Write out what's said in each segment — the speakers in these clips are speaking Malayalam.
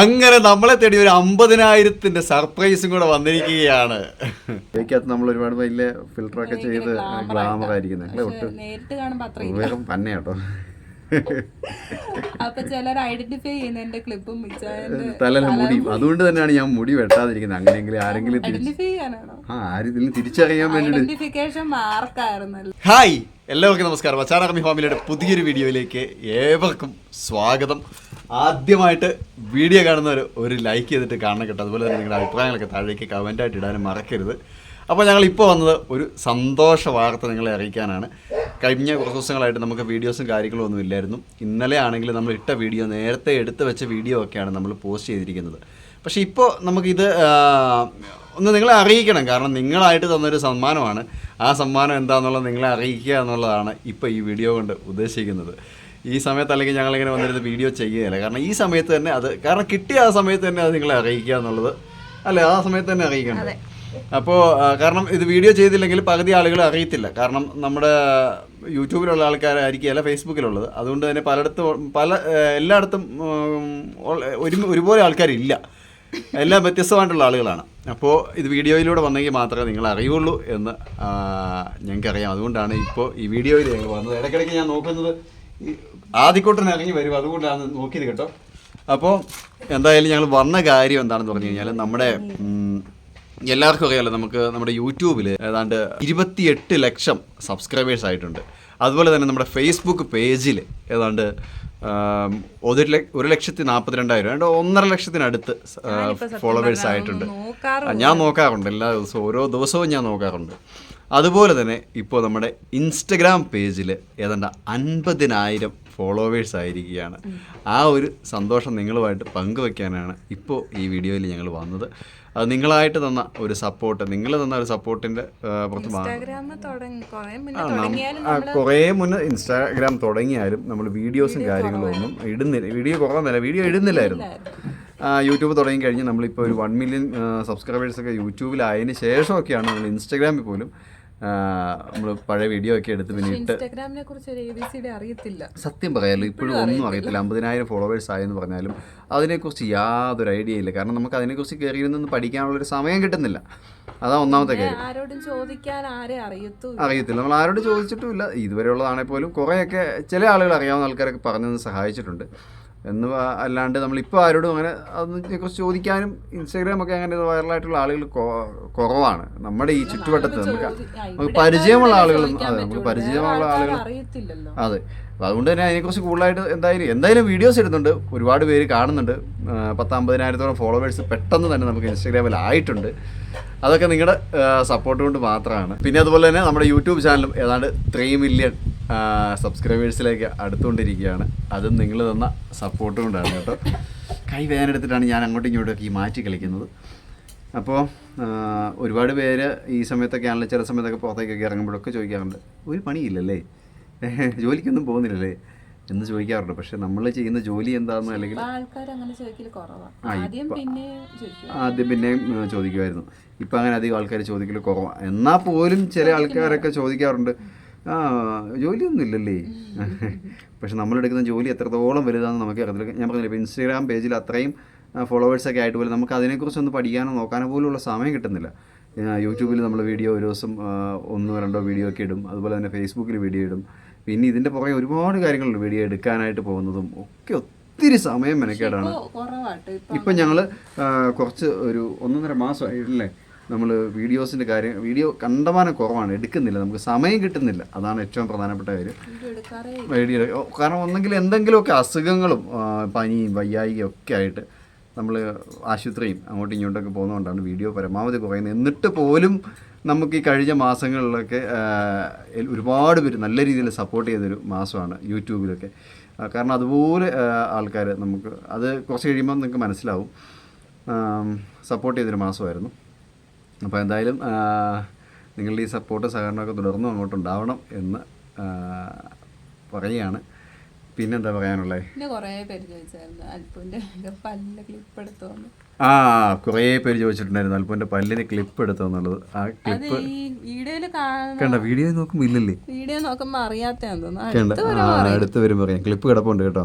അങ്ങനെ നമ്മളെ തേടി ഒരു അമ്പതിനായിരത്തിന്റെ സർപ്രൈസും കൂടെ വന്നിരിക്കുകയാണ്. എനിക്കകത്ത് നമ്മൾ ഒരുപാട് വലിയ ഫിൽറ്റർ ഒക്കെ ചെയ്ത് ഗ്ലാമർ ആയിരിക്കുന്നത് അല്ലേ ഒട്ടും നേരിട്ട് കാണുമ്പോ അത്രയും വേഗം തന്നെ കേട്ടോ. അപ്പൊ ചിലർ ഐഡന്റിഫൈ ചെയ്യുന്ന എന്റെ ക്ലിപ്പും മിച്ചായന്റെ തലല്ല മുടി. അതുകൊണ്ട് തന്നെയാണ് ഞാൻ മുടി വെട്ടാതിരിക്കുന്നത് അങ്ങനെയെങ്കിലും ആരെങ്കിലും ആ ആരെങ്കിലും തിരിച്ചറിയാൻ വേണ്ടിയിട്ട് ഐഡന്റിഫിക്കേഷൻ മാർക്കായിരുന്നല്ലോ ഹായ് എല്ലാവർക്കും നമസ്കാരം. വച്ചാറാമി ഫാമിലിയുടെ പുതിയൊരു വീഡിയോയിലേക്ക് ഏവർക്കും സ്വാഗതം. ആദ്യമായിട്ട് വീഡിയോ കാണുന്നവർ ഒരു ലൈക്ക് ചെയ്തിട്ട് കാണണം കേട്ടോ. അതുപോലെ തന്നെ നിങ്ങളുടെ അഭിപ്രായങ്ങളൊക്കെ താഴേക്ക് കമന്റായിട്ട് ഇടാനും മറക്കരുത്. അപ്പോൾ ഞങ്ങൾ ഇപ്പോൾ വന്നത് ഒരു സന്തോഷ വാർത്ത നിങ്ങളെ അറിയിക്കാനാണ്. കഴിഞ്ഞ കുറച്ച് ദിവസങ്ങളായിട്ട് നമുക്ക് വീഡിയോസും കാര്യങ്ങളും ഒന്നും ഇല്ലായിരുന്നു. ഇന്നലെ ആണെങ്കിൽ നമ്മൾ ഇട്ട വീഡിയോ നേരത്തെ എടുത്ത് വെച്ച വീഡിയോ ഒക്കെയാണ് നമ്മൾ പോസ്റ്റ് ചെയ്തിരിക്കുന്നത്. പക്ഷേ ഇപ്പോൾ നമുക്കിത് ഒന്ന് നിങ്ങളെ അറിയിക്കണം. കാരണം നിങ്ങളായിട്ട് തന്നൊരു സമ്മാനമാണ്. ആ സമ്മാനം എന്താണെന്നുള്ളത് നിങ്ങളെ അറിയിക്കുക എന്നുള്ളതാണ് ഇപ്പോൾ ഈ വീഡിയോ കൊണ്ട് ഉദ്ദേശിക്കുന്നത്. ഈ സമയത്ത് അല്ലെങ്കിൽ ഞങ്ങളിങ്ങനെ വന്നിരുന്ന് വീഡിയോ ചെയ്യുകയില്ല. കാരണം ഈ സമയത്ത് തന്നെ അത് കാരണം കിട്ടിയ ആ സമയത്ത് തന്നെ അത് നിങ്ങളെ അറിയിക്കുക എന്നുള്ളത്. അല്ലേ? ആ സമയത്ത് തന്നെ അറിയിക്കണം അപ്പോൾ കാരണം ഇത് വീഡിയോ ചെയ്തില്ലെങ്കിൽ പകുതി ആളുകൾ അറിയത്തില്ല. കാരണം നമ്മുടെ യൂട്യൂബിലുള്ള ആൾക്കാരായിരിക്കുകയല്ല ഫേസ്ബുക്കിലുള്ളത് അതുകൊണ്ട് തന്നെ പലയിടത്തും പല എല്ലായിടത്തും ഒരു ഒരുപോലെ ആൾക്കാരില്ല. എല്ലാം വ്യത്യസ്തമായിട്ടുള്ള ആളുകളാണ്. അപ്പോൾ ഇത് വീഡിയോയിലൂടെ വന്നെങ്കിൽ മാത്രമേ നിങ്ങൾ അറിയുള്ളൂ എന്ന് ഞങ്ങൾക്കറിയാം. അതുകൊണ്ടാണ് ഇപ്പോൾ ഈ വീഡിയോയിൽ ഞങ്ങൾ വന്നത്. ഇടയ്ക്കിടയ്ക്ക് ഞാൻ നോക്കുന്നത് ആദ്യക്കൂട്ടൻ ഇറങ്ങി വരും. അതുകൊണ്ടാണ് നോക്കിയത് കേട്ടോ. അപ്പോൾ എന്തായാലും ഞങ്ങൾ വന്ന കാര്യം എന്താണെന്ന് പറഞ്ഞു കഴിഞ്ഞാൽ നമ്മുടെ എല്ലാവർക്കും അറിയാമല്ലോ നമുക്ക് നമ്മുടെ യൂട്യൂബിൽ ഏതാണ്ട് ഇരുപത്തിയെട്ട് ലക്ഷം സബ്സ്ക്രൈബേഴ്സ് ആയിട്ടുണ്ട്. അതുപോലെ തന്നെ നമ്മുടെ ഫേസ്ബുക്ക് പേജിൽ ഏതാണ്ട് ഒരു ഒരു ലക്ഷത്തി നാൽപ്പത്തിരണ്ടായിരം ഏതാണ്ട് ഒന്നര ലക്ഷത്തിനടുത്ത് ഫോളോവേഴ്സ് ആയിട്ടുണ്ട്. ഞാൻ നോക്കാറുണ്ട്. എല്ലാ ദിവസവും ഓരോ ദിവസവും ഞാൻ നോക്കാറുണ്ട്. അതുപോലെ തന്നെ ഇപ്പോൾ നമ്മുടെ ഇൻസ്റ്റഗ്രാം പേജിൽ ഏതാണ്ട് അൻപതിനായിരം ഫോളോവേഴ്സ് ആയിരിക്കുകയാണ്. ആ ഒരു സന്തോഷം നിങ്ങളുമായിട്ട് പങ്കുവെക്കാനാണ് ഇപ്പോൾ ഈ വീഡിയോയിൽ ഞങ്ങൾ വന്നത്. അത് നിങ്ങളായിട്ട് തന്ന ഒരു സപ്പോർട്ട് നിങ്ങൾ തന്ന ഒരു സപ്പോർട്ടിന്റെ കുറേ മുന്നേ ഇൻസ്റ്റാഗ്രാം തുടങ്ങിയാലും നമ്മൾ വീഡിയോസും കാര്യങ്ങളും ഒന്നും ഇടുന്നില്ല. വീഡിയോ കുറവെന്നല്ല വീഡിയോ ഇടുന്നില്ലായിരുന്നു. യൂട്യൂബ് തുടങ്ങി കഴിഞ്ഞ് നമ്മളിപ്പോൾ ഒരു വൺ മില്യൺ സബ്സ്ക്രൈബേഴ്സൊക്കെ യൂട്യൂബിലായതിന് ശേഷമൊക്കെയാണ് നമ്മൾ ഇൻസ്റ്റാഗ്രാമിൽ പോലും നമ്മൾ പഴയ വീഡിയോ ഒക്കെ എടുത്ത് പിന്നെ ഇട്ട് ഇൻസ്റ്റാഗ്രാമിനെ കുറിച്ച് ഒരു എ ബി സി അറിയത്തില്ല. സത്യം പറയാലോ ഇപ്പോഴും ഒന്നും അറിയത്തില്ല. അമ്പതിനായിരം ഫോളോവേഴ്സ് ആയെന്ന് പറഞ്ഞാലും അതിനെക്കുറിച്ച് യാതൊരു ഐഡിയ ഇല്ല. കാരണം നമുക്ക് അതിനെക്കുറിച്ച് പഠിക്കാനുള്ള ഒരു സമയം കിട്ടുന്നില്ല. അതാ ഒന്നാമത്തെ കാര്യം. ആരോടും ചോദിക്കാൻ ആരെ അറിയത്തു അറിയത്തില്ല. നമ്മൾ ആരോട് ചോദിച്ചിട്ടുമില്ല. ഇതുവരെയുള്ളതാണെങ്കിൽ പോലും കുറേയൊക്കെ ചില ആളുകൾ അറിയാവുന്ന ആൾക്കാരൊക്കെ പറഞ്ഞു സഹായിച്ചിട്ടുണ്ട്. എന്ന് അല്ലാണ്ട് നമ്മളിപ്പോൾ ആരോടും അങ്ങനെ അതിനെക്കുറിച്ച് ചോദിക്കാനും ഇൻസ്റ്റാഗ്രാം ഒക്കെ അങ്ങനെ വൈറലായിട്ടുള്ള ആളുകൾ കുറവാണ്. നമ്മുടെ ഈ ചുറ്റുവട്ടത്ത് നമുക്ക് നമുക്ക് പരിചയമുള്ള ആളുകളും അതെ നമുക്ക് പരിചയമുള്ള ആളുകൾ അതെ. അപ്പോൾ അതുകൊണ്ട് തന്നെ അതിനെക്കുറിച്ച് കൂടുതലായിട്ട് എന്തായാലും എന്തായാലും വീഡിയോസ് ഇടുന്നുണ്ട്. ഒരുപാട് പേര് കാണുന്നുണ്ട്. പത്തമ്പതിനായിരത്തോളം ഫോളോവേഴ്സ് പെട്ടെന്ന് തന്നെ നമുക്ക് ഇൻസ്റ്റാഗ്രാമിൽ ആയിട്ടുണ്ട്. അതൊക്കെ നിങ്ങളുടെ സപ്പോർട്ട് കൊണ്ട് മാത്രമാണ് പിന്നെ അതുപോലെ തന്നെ നമ്മുടെ യൂട്യൂബ് ചാനലും ഏതാണ്ട് ത്രീ മില്യൺ സബ്സ്ക്രൈബേഴ്സിലേക്ക് അടുത്തുകൊണ്ടിരിക്കുകയാണ്. അതും നിങ്ങൾ തന്ന സപ്പോർട്ട് കൊണ്ടാണ് കേട്ടോ. കൈ വേദനെടുത്തിട്ടാണ് ഞാൻ അങ്ങോട്ടും ഇങ്ങോട്ടും ഈ മാറ്റി കളിക്കുന്നത്. അപ്പോൾ ഒരുപാട് പേര് ഈ സമയത്തൊക്കെ ആണല്ലോ ചില സമയത്തൊക്കെ പുറത്തേക്കൊക്കെ ഇറങ്ങുമ്പോഴൊക്കെ ചോദിക്കാറുണ്ട് ഒരു പണിയില്ലല്ലേ? ജോലിക്കൊന്നും പോകുന്നില്ലല്ലേ? എന്ന് ചോദിക്കാറുണ്ട്. പക്ഷെ നമ്മൾ ചെയ്യുന്ന ജോലി എന്താണെന്ന് അല്ലെങ്കിൽ ആദ്യം പിന്നെയും ചോദിക്കുമായിരുന്നു. ഇപ്പം അങ്ങനെ അധികം ആൾക്കാർ ചോദിക്കൽ കുറവാണ് എന്നാൽ പോലും ചില ആൾക്കാരൊക്കെ ചോദിക്കാറുണ്ട്. ആ ജോലിയൊന്നും ഇല്ലല്ലേ പക്ഷെ നമ്മളെടുക്കുന്ന ജോലി എത്രത്തോളം വലുതാണെന്ന് നമുക്ക് അറിയത്തില്ല. ഞാൻ പറഞ്ഞില്ല ഇപ്പോൾ ഇൻസ്റ്റാഗ്രാം പേജിൽ അത്രയും ഫോളോവേഴ്സൊക്കെ ആയിട്ട് പോലും നമുക്ക് അതിനെക്കുറിച്ച് ഒന്ന് പഠിക്കാനോ നോക്കാനോ പോലുള്ള സമയം കിട്ടുന്നില്ല. യൂട്യൂബിൽ നമ്മൾ വീഡിയോ ഒരു ദിവസം ഒന്നോ രണ്ടോ വീഡിയോ ഒക്കെ ഇടും. അതുപോലെ തന്നെ ഫേസ്ബുക്കിൽ വീഡിയോ ഇടും. പിന്നെ ഇതിന്റെ പുറകെ ഒരുപാട് കാര്യങ്ങളുണ്ട് വീഡിയോ എടുക്കാനായിട്ട് പോകുന്നതും. ഒക്കെ ഒത്തിരി സമയം മെനക്കേടാണ്. ഇപ്പൊ ഞങ്ങൾ കുറച്ച് ഒരു ഒന്നൊന്നര മാസമായിട്ടില്ലേ? നമ്മൾ വീഡിയോസിന്റെ കാര്യം വീഡിയോ കണ്ടമാനം കുറവാണ് എടുക്കുന്നില്ല നമുക്ക് സമയം കിട്ടുന്നില്ല. അതാണ് ഏറ്റവും പ്രധാനപ്പെട്ട കാര്യം. വീഡിയോ കാരണം ഒന്നെങ്കിൽ എന്തെങ്കിലുമൊക്കെ അസുഖങ്ങളും പനിയും വയ്യായികയും ഒക്കെ ആയിട്ട് നമ്മൾ ആശുപത്രിയും അങ്ങോട്ടും ഇങ്ങോട്ടൊക്കെ പോകുന്നതുകൊണ്ടാണ് വീഡിയോ പരമാവധി കുറയുന്നത്. എന്നിട്ട് പോലും നമുക്ക് ഈ കഴിഞ്ഞ മാസങ്ങളിലൊക്കെ ഒരുപാട് പേര് നല്ല രീതിയിൽ സപ്പോർട്ട് ചെയ്തൊരു മാസമാണ് യൂട്യൂബിലൊക്കെ. കാരണം അതുപോലെ ആൾക്കാർ നമുക്ക് അത് കുറച്ച് കഴിയുമ്പോൾ നിങ്ങൾക്ക് മനസ്സിലാവും. സപ്പോർട്ട് ചെയ്തൊരു മാസമായിരുന്നു. അപ്പോൾ എന്തായാലും നിങ്ങളുടെ ഈ സപ്പോർട്ട് സഹകരണമൊക്കെ തുടർന്നും അങ്ങോട്ടുണ്ടാവണം എന്ന് പറയുകയാണ്. പിന്നെന്താ പറയാനുള്ളത് പിന്നെ കുറേ പേര് ചോദിച്ചായിരുന്നു. അൽപ്പുവിന്റെ പല്ലിന്റെ ക്ലിപ്പ് എടുത്തോന്ന്. ആ കുറേ പേര് ചോദിച്ചിട്ടുണ്ടായിരുന്നു അല്പന്റെ പല്ലിന് ക്ലിപ്പ് എടുത്തോന്നുള്ളത്. ആ അത് ക്ലിപ്പ് ഈ കാണുന്ന കണ്ട? വീഡിയോ നോക്കുമ്പോൾ ഇല്ലല്ലേ? വീഡിയോ നോക്കുമ്പോ അറിയാത്തയാന്ന് തോന്നുന്നു. കണ്ട? അടുത്ത് ആ അടുത്ത് വരും പറയാം ക്ലിപ്പ് കിടപ്പുണ്ട് കേട്ടോ.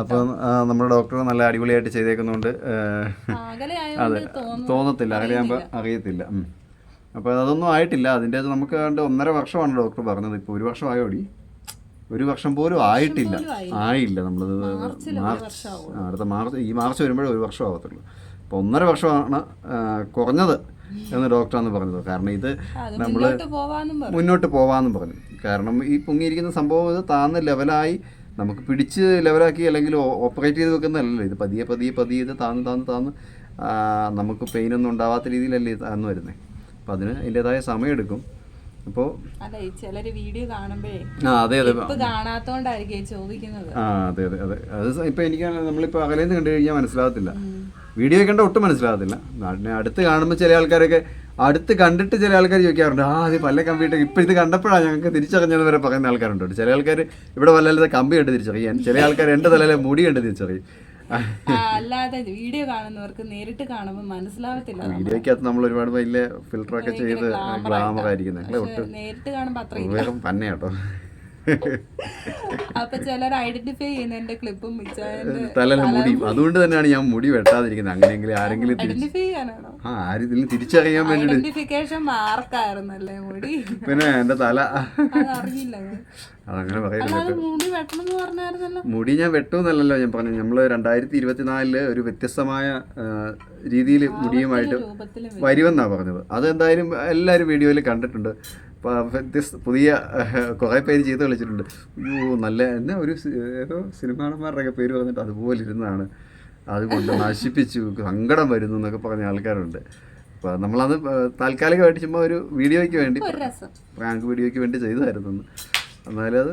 അപ്പം ആ, നമ്മുടെ ഡോക്ടർ നല്ല അടിപൊളിയായിട്ട് ചെയ്തേക്കുന്നതുകൊണ്ട് ഏഹ്, അകലെ അതെ ആയതുകൊണ്ട് തോന്നുന്നു. തോന്നത്തില്ല. അറിയാകുമ്പോൾ അറിയത്തില്ല. ഉം. അപ്പോൾ അതൊന്നും ആയിട്ടില്ല. അതിന്റെ അത് നമുക്ക് കണ്ട് ഒന്നര വർഷമാണ് ഡോക്ടർ പറഞ്ഞത്. ഇപ്പോൾ ഒരു വർഷം ആയോടി ഒരു വർഷം പോലും ആയിട്ടില്ല. ആയില്ല. നമ്മളത് മാർച്ച് അടുത്ത മാർച്ച് ഈ മാർച്ച് വരുമ്പോഴേ ഒരു വർഷം ആവത്തുള്ളൂ. അപ്പോൾ ഒന്നര വർഷമാണ് കുറഞ്ഞത് എന്ന് ഡോക്ടറാണ് പറഞ്ഞത്. കാരണം ഇത് നമ്മൾ മുന്നോട്ട് പോവാന്നും പറഞ്ഞു. മുന്നോട്ട് പോവാന്നും പറഞ്ഞു. കാരണം ഈ പൊങ്ങിയിരിക്കുന്ന സംഭവം ഇത് താന്ന് ലെവലായി നമുക്ക് പിടിച്ച് ലെവലാക്കി അല്ലെങ്കിൽ ഓപ്പറേറ്റ് ചെയ്ത് വെക്കുന്നതല്ലല്ലോ. ഇത് പതിയെ പതിയെ പതിയെ ഇത് താന്ന് താന്ന് താന്ന് നമുക്ക് പെയിനൊന്നും ഉണ്ടാവാത്ത രീതിയിലല്ലേ താന്ന് വരുന്നത് അപ്പം അതിന് അതിന്റെതായ സമയമെടുക്കും. അപ്പോൾ അല്ല ഈ വീഡിയോ കാണുമ്പോഴേ ആ അതെ അതെ. കാണാത്തോണ്ടായിരിക്കും ചോദിക്കുന്നത്. ആ അതെ അതെ അതെ. അത് ഇപ്പൊ എനിക്ക് നമ്മളിപ്പോ അകലേന്ന് കണ്ടു കഴിഞ്ഞാൽ മനസ്സിലാകത്തില്ല. വീഡിയോ കണ്ട ഒട്ടും മനസ്സിലാകത്തില്ല. അടുത്ത് കാണുമ്പോൾ ചില ആൾക്കാരൊക്കെ അടുത്ത് കണ്ടിട്ട് ചില ആൾക്കാർ ചോദിക്കാറുണ്ട് ആ അത് പല കമ്പിയിട്ട് ഇപ്പം ഇത് കണ്ടപ്പോഴാണ് ഞങ്ങൾക്ക് തിരിച്ചറിഞ്ഞത് വരെ പറയുന്ന ആൾക്കാരുണ്ട്. ചില ആൾക്കാർ ഇവിടെ വല്ലാതെ കമ്പി കണ്ട് തിരിച്ചറിയാൻ ചില ആൾക്കാർ എന്റെ തലയിലെ മുടി കണ്ട് തിരിച്ചറിയും. അല്ലാതെ വീഡിയോ കാണുന്നവർക്ക് നേരിട്ട് കാണുമ്പോൾ മനസ്സിലാവത്തില്ല വീഡിയോക്കകത്ത് നമ്മൾ ഒരുപാട് വലിയ ഫിൽറ്ററൊക്കെ ചെയ്ത് ഗ്ലാമർ ആയിരിക്കുന്നത് നേരിട്ട് കാണുമ്പോൾ അത്രയും വേഗം തന്നെ കേട്ടോ അപ്പൊ ചിലർ ഐഡന്റിഫൈ ചെയ്യുന്ന എന്റെ ക്ലിപ്പും തലല്ല മുടി. അതുകൊണ്ട് തന്നെയാണ് ഞാൻ മുടി വെട്ടാതിരിക്കുന്നത്. അങ്ങനെയെങ്കിലും ആരെങ്കിലും ഐഡന്റിഫൈ ചെയ്യാനാണോ? ആ ആരും ഇതിൽ തിരിച്ചറിയാൻ വേണ്ടിയിട്ട് ഐഡന്റിഫിക്കേഷൻ മാർക്കായിരുന്നല്ലേ മുടി? പിന്നെ എന്റെ തല. അറിയില്ല. അതങ്ങനെ പറയുന്നത് മുടി ഞാൻ വെട്ടുമെന്നല്ലല്ലോ ഞാൻ പറഞ്ഞു നമ്മൾ രണ്ടായിരത്തി ഇരുപത്തിനാലിൽ ഒരു വ്യത്യസ്തമായ രീതിയിൽ മുടിയുമായിട്ട് വരുമെന്നാണ് പറഞ്ഞത്. അതെന്തായാലും എല്ലാവരും വീഡിയോയിൽ കണ്ടിട്ടുണ്ട്. വ്യത്യസ്ത പുതിയ കുറേ പേര് ചെയ്ത് കളിച്ചിട്ടുണ്ട് അയ്യോ നല്ല എന്നാ ഒരു ഏതോ സിനിമാടന്മാരുടെയൊക്കെ പേര് വന്നിട്ട് അതുപോലെ ഇരുന്നതാണ് അതുകൊണ്ട് നശിപ്പിച്ചു സങ്കടം വരുന്നു എന്നൊക്കെ പറഞ്ഞ ആൾക്കാരുണ്ട്. അപ്പോൾ നമ്മളത് താൽക്കാലികമായിട്ട് ചുമ്മാ ഒരു വീഡിയോയ്ക്ക് വേണ്ടി റാങ്ക് വീഡിയോയ്ക്ക് വേണ്ടി ചെയ്തായിരുന്നു. എന്നാലും അത്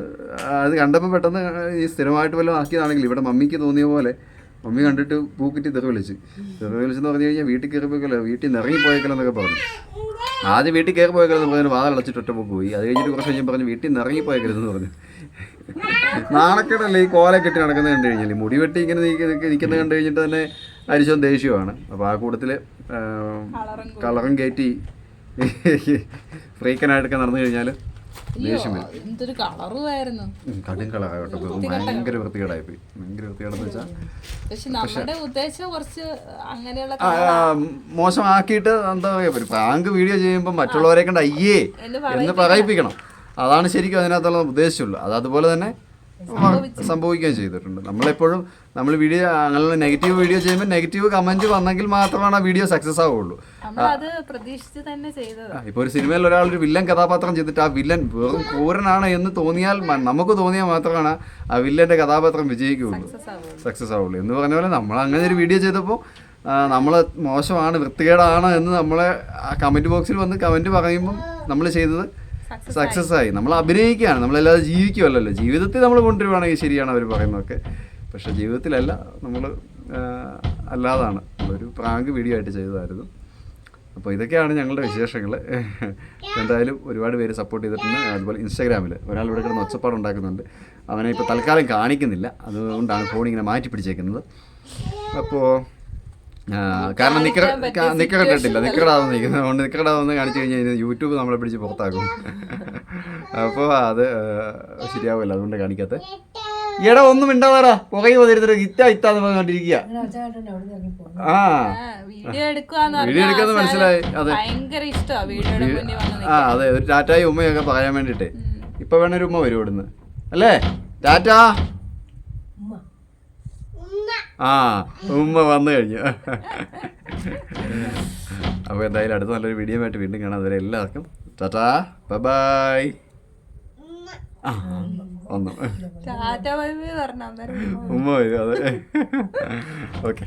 അത് കണ്ടപ്പോൾ പെട്ടെന്ന് ഈ സ്ഥിരമായിട്ട് വല്ലതും ആക്കിയതാണെങ്കിൽ ഇവിടെ മമ്മിക്ക് തോന്നിയ പോലെ മമ്മി കണ്ടിട്ട് പൂക്കിറ്റി തെറി വിളിച്ച്. തെറി വിളിച്ചെന്ന് പറഞ്ഞു കഴിഞ്ഞാൽ വീട്ടിൽ കയറി പോയിക്കല്ലോ വീട്ടിൽ നിന്ന് ഇറങ്ങി പോയേക്കല്ലോ എന്നൊക്കെ പറഞ്ഞു. ആദ്യം വീട്ടിൽ കയറി പോയേക്കല്ലോ എന്ന് പറഞ്ഞു വാതം അടച്ചിട്ട് ഒറ്റ പോയി. അത് കഴിഞ്ഞിട്ട് കുറച്ച് കഴിഞ്ഞാൽ പറഞ്ഞു വീട്ടിൽ നിന്ന് ഇറങ്ങി പോയേക്കരുതെന്ന് പറഞ്ഞു. നാണക്കേടല്ലേ ഈ കോല കെട്ടി നടക്കുന്നത് കണ്ടു കഴിഞ്ഞാൽ മുടി വെട്ടി ഇങ്ങനെ നിൽക്കുന്നത് കണ്ടു കഴിഞ്ഞിട്ട് തന്നെ അരിശം ദേഷ്യമാണ് അപ്പോൾ ആ കൂട്ടത്തിൽ കളറും കയറ്റി ഫ്രീക്കനായിട്ടൊക്കെ നടന്നു കഴിഞ്ഞാൽ എന്തൊരു കളറുമായിരുന്നു. കടും കളറാകട്ടെ ഭയങ്കര വൃത്തികേടായി പോയി ഭയങ്കര വൃത്തികേടെന്ന് വെച്ചാൽ പക്ഷെ നമ്മുടെ ഉദ്ദേശം കുറച്ച് അങ്ങനെയുള്ള മോശമാക്കിയിട്ട് എന്താ പറയുക പ്രാങ്ക് വീഡിയോ ചെയ്യുമ്പോൾ മറ്റുള്ളവരെ കണ്ട അയ്യേ എന്ന് പറയിപ്പിക്കണം. അതാണ് ശരിക്കും അതിനകത്തുള്ള ഉദ്ദേശമുള്ളൂ അത് അതുപോലെ തന്നെ സംഭവിക്കുകയും ചെയ്തിട്ടുണ്ട്. നമ്മളെപ്പോഴും നമ്മൾ വീഡിയോ അങ്ങനെ നെഗറ്റീവ് വീഡിയോ ചെയ്യുമ്പോൾ നെഗറ്റീവ് കമന്റ് വന്നെങ്കിൽ മാത്രമാണ് ആ വീഡിയോ സക്സസ് ആവുള്ളൂ. ഇപ്പോൾ ഒരു സിനിമയിൽ ഒരാൾ ഒരു വില്ലൻ കഥാപാത്രം ചെയ്തിട്ട് ആ വില്ലൻ വെറും ക്രൂരനാണ് എന്ന് തോന്നിയാൽ നമുക്ക് തോന്നിയാൽ മാത്രമാണ് ആ വില്ലന്റെ കഥാപാത്രം വിജയിക്കുകയുള്ളൂ. സക്സസ് ആവുള്ളൂ. എന്ന് പറഞ്ഞ പോലെ നമ്മൾ അങ്ങനെ ഒരു വീഡിയോ ചെയ്തപ്പോൾ നമ്മൾ മോശമാണ് വൃത്തികേടാണ് എന്ന് നമ്മളെ ആ കമന്റ് ബോക്സിൽ വന്ന് കമന്റ് പറയുമ്പം നമ്മൾ ചെയ്തത് സക്സസ് ആയി. നമ്മൾ അഭിനയിക്കുകയാണ്. നമ്മളല്ലാതെ ജീവിക്കുമല്ലോ. ജീവിതത്തിൽ നമ്മൾ കൊണ്ടുവരുവാണെങ്കിൽ ശരിയാണ് അവർ പറയുന്നതൊക്കെ. പക്ഷേ ജീവിതത്തിലല്ല നമ്മൾ അല്ലാതാണ്. ഒരു പ്രാങ്ക് വീഡിയോ ആയിട്ട് ചെയ്തതായിരുന്നു. അപ്പോൾ ഇതൊക്കെയാണ് ഞങ്ങളുടെ വിശേഷങ്ങൾ എന്തായാലും ഒരുപാട് പേര് സപ്പോർട്ട് ചെയ്തിട്ടുണ്ട്. അതുപോലെ ഇൻസ്റ്റാഗ്രാമിൽ ഒരാൾ ഇവിടെ കിടന്ന് ഒച്ചപ്പാട് ഉണ്ടാക്കുന്നുണ്ട്. അവനെ ഇപ്പോൾ തൽക്കാലം കാണിക്കുന്നില്ല. അതുകൊണ്ടാണ് ഫോൺ ഇങ്ങനെ മാറ്റി പിടിച്ചേക്കുന്നത് അപ്പോൾ കാരണം നിക്കറ നിക്കറ ഇട്ടിട്ടില്ല നിൽക്കുന്നത് അതുകൊണ്ട് എന്ന് കാണിച്ചു കഴിഞ്ഞാൽ യൂട്യൂബ് നമ്മളെ പിടിച്ച് പുറത്താക്കും. അപ്പോൾ അത് ശരിയാവില്ല അതുകൊണ്ട് കാണിക്കാത്ത. എടാ ഒന്നും മിണ്ടാതാടാ. പുകയെ വന്നിരുന്നിട്ട് ഇത്ത ഇത്താന്ന് പറഞ്ഞോണ്ടിരിക്കുക ആ. വീഡിയോ എടുക്കാന്ന് മനസ്സിലായി. അതെ. ആ അതെ. ഒരു ടാറ്റായി ഉമ്മയൊക്കെ പറയാൻ വേണ്ടിട്ട് ഇപ്പൊ വേണ ഒരു ഉമ്മ വരും ഇവിടുന്ന്. അല്ലേ? ടാറ്റാ. ആ ഉമ്മ വന്നു കഴിഞ്ഞു. അപ്പോൾ എന്തായാലും അടുത്ത നല്ലൊരു വീഡിയോ ആയിട്ട് വീണ്ടും കാണാം. അതുവരെ എല്ലാവർക്കും ടാറ്റാ ബൈ ആ അന്നേരം ഉമ്മ വരും അതെ. ഓക്കെ.